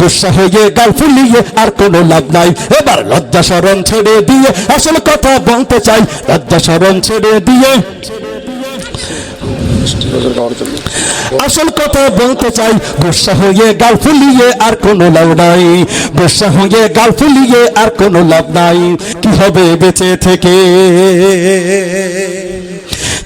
গুসা হয়ে গাল ফুলিয়ে আর কোনো লাভ নাই। এবার লজ্জা শরম ছেড়ে দিয়ে আসল কথা বলতে চাই। লজ্জা শরম ছেড়ে দিয়ে আসল কথা বলতে চাই। গোসা হয়ে গাল ফুলিয়ে আর কোনো লাভ নাই। গোসা হয়ে গাল ফুলিয়ে আর কোনো লাভ নাই। কি হবে বেঁচে থেকে?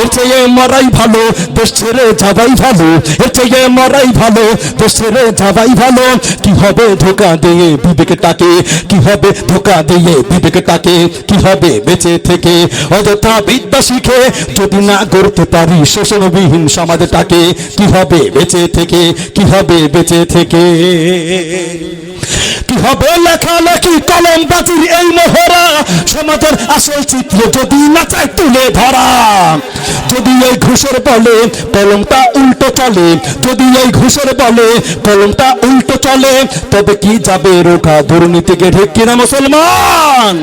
এর চেয়ে মরাই ভালো, দেশ ছেড়ে যাবাই ভালো। এর চেয়ে মরাই ভালো, দেশ ছেড়ে যাবাই ভালো। কি হবে ধোকা দিয়ে বিবেকটাকে? কি হবে ধোকা দিয়ে বিবেকটাকে? কি হবে বেঁচে থেকে? অযথা বিদ্যা শিখে যদি না করতে পারি শোষণবিহীন সমাজটাকে, কি হবে বেঁচে থেকে? কি হবে বেঁচে থেকে? কি হবে লেখালেখি কলম বাজির এই মোহরা? সমাজের আসল চিত্র যদি না চাই তুলে ধরা। যদি এই ঘুষের বলে কলমটা উল্টো চলে, যদি এই ঘুষের বলে কলমটা উল্টো চলে, তবে কি যাবে রোখা দুর্নীতিকে ঢেক কিনা মুসলমান?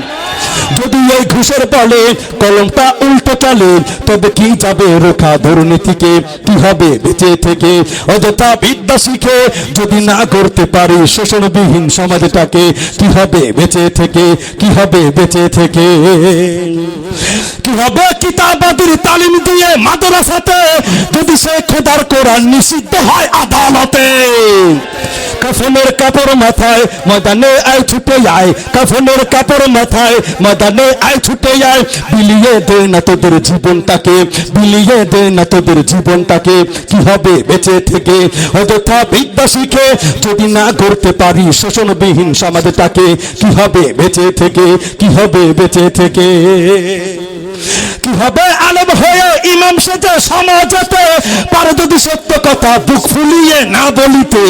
যদি এই ঘুষের বলে কলমটা উল্টো চলে তবে কি যাবে রোখা দুর্নীতিকে? কি হবে বেঁচে থেকে? অযথা বিদ্যা শিখে যদি না করতে পারি শোষণবিহীন সমাজটাকে, কি হবে বেঁচে থেকে? কি হবে বেঁচে থেকে? কি হবে কিতাবাদির তালিম দিয়ে মাদ্রাসাতে? যদি সে খোদার কোরআন নিষিদ্ধ হয় আদালতে। কাফনের কাপড় মাথায় ময়দানে আয় ছুটে আয়। কাফনের কাপড় মাথায় ময়দানে আয় ছুটে আয়। বিলিয়ে দে না তোদের জীবনটাকে, বিলিয়ে দে না তোদের জীবনটাকে। কি হবে বেঁচে থেকে? অযথা বিদ্যা শিখে যদি না করতে পারি শোষণবিহীন সমাজটাকে, কি হবে বেঁচে থেকে? কি হবে বেঁচে থেকে? কি হবে আলম হয়ে ইমাম সেজে সমাজতে পারে যদি সত্য কথা বুক ফুলিয়ে না বলিতে,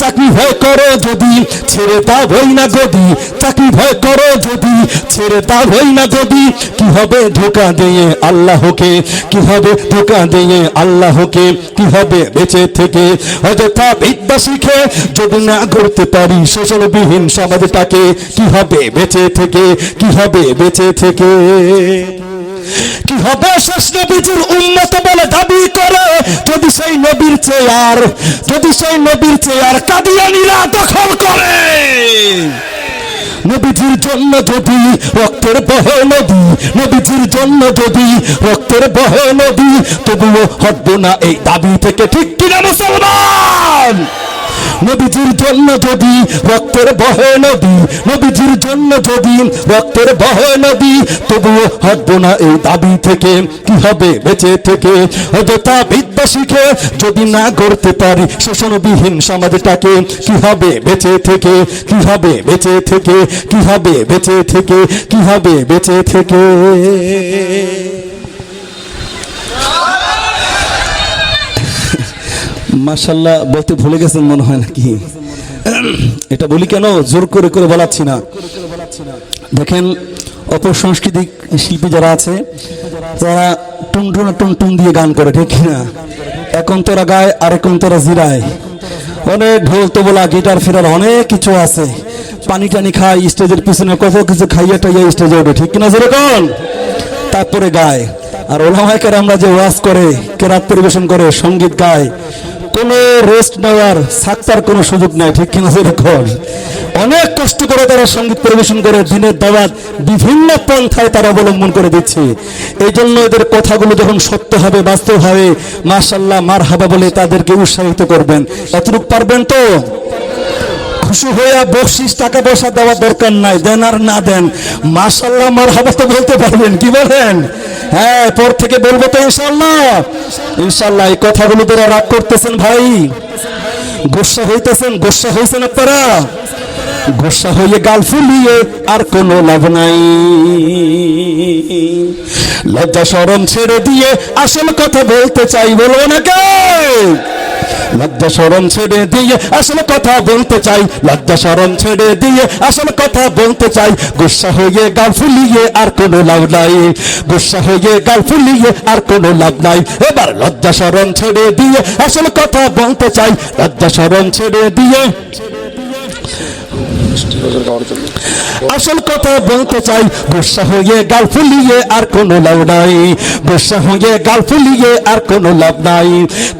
চাকরি ভয় করো যদি, ছেড়ে তা হই না গদি, চাকরি ভয় করো যদি, ছেড়ে তা হই না গদি, কি হবে ধোকা দিয়ে আল্লাহকে, কি হবে ধোকা দিয়ে আল্লাহকে, কি হবে বেঁচে থেকে? অযথা বিদ্যা শিখে যদি না করতে পারি, শোষণবিহীন সমাজটাকে কি হবে বেঁচে থেকে, কি হবে বেঁচে থেকে? কি হবে শেষ নবীজির উন্নত বলে দাবি করে? যদি সেই নবীর চেয়ার যদি সেই নবীর চেয়ার কাদিয়ানিরা দখল করে। নবীজির জন্য যদি রক্তের বহে নদী, নবীজির জন্য যদি রক্তের বহে নদী, তবুও হটবো না এই দাবি থেকে ঠিক কিনা মুসলমান? নবীজির জন্য যদি রক্তের বহে নদী, নবীজির জন্য যদি রক্তের বহে নদী, তবুও হটবো না এই দাবি থেকে। কি হবে বেঁচে থেকে? অযথা বিদ্যা শিখে যদি না করতে পারি শোষণবিহীন সমাজটাকে, কি হবে বেঁচে থেকে? কি হবে বেঁচে থেকে? কি হবে বেঁচে থেকে? কি হবে বেঁচে থেকে? মাশাল্লাহ বলতে ভুলে গেছেন মনে হয় নাকি? এটা বলি কেন? জোর করে করে বলাচ্ছি না। দেখেন অপসংস্কৃতিক শিল্পী যারা আছে, তারা টুনটুন টুনটুন দিয়ে গান করে, ঠিক না এখন তোরা গায় আর এখন তোরা জিরায়। অনেক ঢোল, তোবলা, গিটার ফিরার অনেক কিছু আছে। পানি টানি খায়, স্টেজের পিছনে কত কিছু খাইয়ে টাইয়া স্টেজে ওঠে, ঠিক কিনা যেরকম? তারপরে গায়। আর ওলামাইকার আমরা যে ওয়াজ করে, কেরাত পরিবেশন করে, সংগীত গায় কোনো রেস্ট নেওয়ার সাক্তার কোনো সুযোগ নাই, ঠিক কিনা যেরকম অনেক কষ্ট করে তারা সংগীত পরিবেশন করে, দিনের দাওয়াত বিভিন্ন পন্থায় তারা অবলম্বন করে দিচ্ছে। এই জন্য এদের কথাগুলো যখন সত্য হবে, বাস্তব হবে মাশাল্লাহ মার হাবা বলে তাদেরকে উৎসাহিত করবেন। এতটুকু পারবেন তো? খুশি হয়ে বকশিস, টাকা পয়সা দেওয়ার দরকার নাই, দেন আর না দেন। মাশাল্লাহ মার হাবা তো বলতে পারবেন, কি বলেন? হ্যাঁ পর থেকে বলব তো ইনশাল্লাহ ইনশাল্লাহ এই কথাগুলো তোরা রাগ করতেছেন ভাই, গোসা হইতেছেন, গোসা হয়েছেন আপনারা? গোসা হইলে গাল ফুলিয়ে আর কোনো লাভ নাই। লজ্জা সরম ছেড়ে দিয়ে আসল কথা বলতে চাই, বলব না কে? লজ্জা সরম ছেড়ে দিয়ে আসল কথা বলতে চাই লজ্জা সরম ছেড়ে দিয়ে আসল কথা বলতে চাই। গুসা হয়ে গাল ফুলিয়ে আর কোনো লাভ নাই। গুসা হয়ে গাল ফুলিয়ে আর কোনো লাভ নাই। এবার লজ্জা সরম ছেড়ে দিয়ে আসল কথা বলতে চাই লজ্জা সরম ছেড়ে দিয়ে আসল কথা বলতে চাই গুসা হয়ে গাল ফুলিয়ে আর কোনো লাভ নাই। গুসা হয়ে গাল ফুলিয়ে আর কোনো লাভ নাই।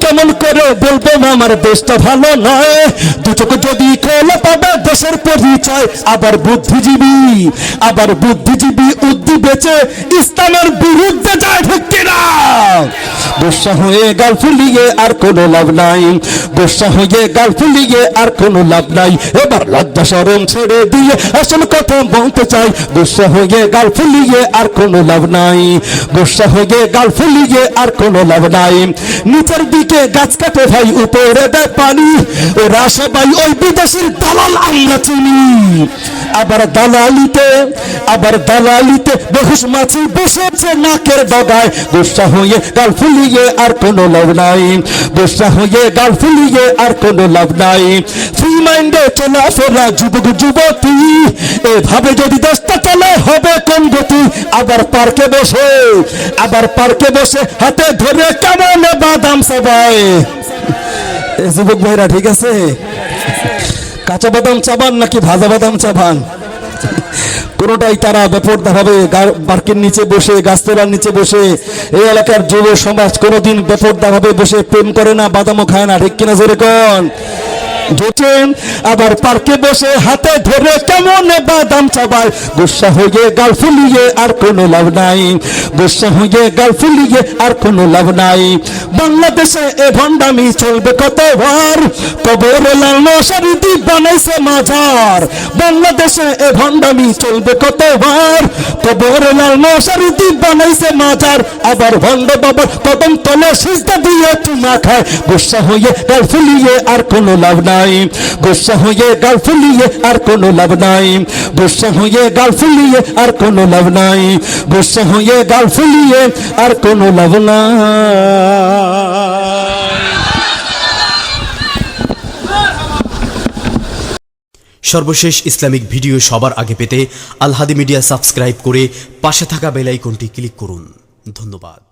কেমন করে বলব আমার দেশটা ভালো নয়। দুটোকে যদি খোলা পাবে দেশের পরিচয়, আবার বুদ্ধিজীবী আবার বুদ্ধিজীবী উদ্দি বেচে ইসলামের বিরুদ্ধে যায় ঢুকতে না গুসা হয়ে গাল ফুলিয়ে আর কোনো লাভ নাই। গুসা হয়ে গাল ফুলিয়ে আর কোনো লাভ নাই। এবার লজ্জা সরম ছেড়ে দিয়ে আসল কথা বলতে চাই। গুসা হয়ে গাল ফুলিয়ে আর কোনো লাভ নাই। গুসা হয়ে গাল ফুলিয়ে আর কোনো লাভ নাই। নিচের দিকে গাছ কাটে ভাই, উপরে দেয় পানি। ওরা সবাই ওই বিদেশের দালাল আমরা চিনি। আবার দালালিতে আবার দালালিতে বহুস মাছি বসেছে নাকের ডগায় হয়ে গাল ফুলিয়ে আর কোনো লাভ নাই। হয়ে গাল ফুলিয়ে আর কোনো লাভ নাই। ফ্রি মাইন্ডে যুবক, যুবতী, এভাবে যদি চলে হবে কোন গতি? আবার পার্কে বসে, আবার পার্কে বসে হাতে ধরে কেমন বাদাম সবাই। যুবক ভাইরা, ঠিক আছে? কাঁচা বাদাম চাবান নাকি ভাজা বাদাম চাবান? কোনোটাই তারা বেপরদা ভাবে পার্কের নিচে বসে, গাছতলার নিচে বসে, এই এলাকার যুব সমাজ কোনোদিন বেপরদা ভাবে বসে, প্রেম করে না, বাদামও খায় না, ঠিক কিনা জোরে কন? জোটেন আবার পার্কে বসে হাতে ধরে কেমন বাদাম চাবায় গুসা হয়ে গাল ফুলিয়ে আর কোনো লাভ নাই। গুসা হয়ে গাল ফুলিয়ে আর কোনো লাভ নাই। বাংলাদেশে এ ভণ্ডামি চলবে কতবার? কবর লাল মশারি দ্বীপ বানাইছে মাজার। বাংলাদেশে এ ভণ্ডামি চলবে কতবার? কবর লাল মশারি দ্বীপ বানাইছে মাজার। আবার ভণ্ড বাবার কদম তলে সিজদা দিয়ে চুমা খায়। গুসা হয়ে গাল ফুলিয়ে আর কোনো লাভ নাই। গুসা হয়ে গাল ফুলিয়ে আর কোনো লাভ নাই। গুসা হয়ে গাল ফুলিয়ে আর কোনো লাভ নাই। গুসা হয়ে গাল ফুলিয়ে আর কোনো লাভ নাই। সর্বশেষ ইসলামিক ভিডিও সবার আগে পেতে আলহাদি মিডিয়া সাবস্ক্রাইব করে পাশে থাকা বেল আইকনটি ক্লিক করুন। ধন্যবাদ।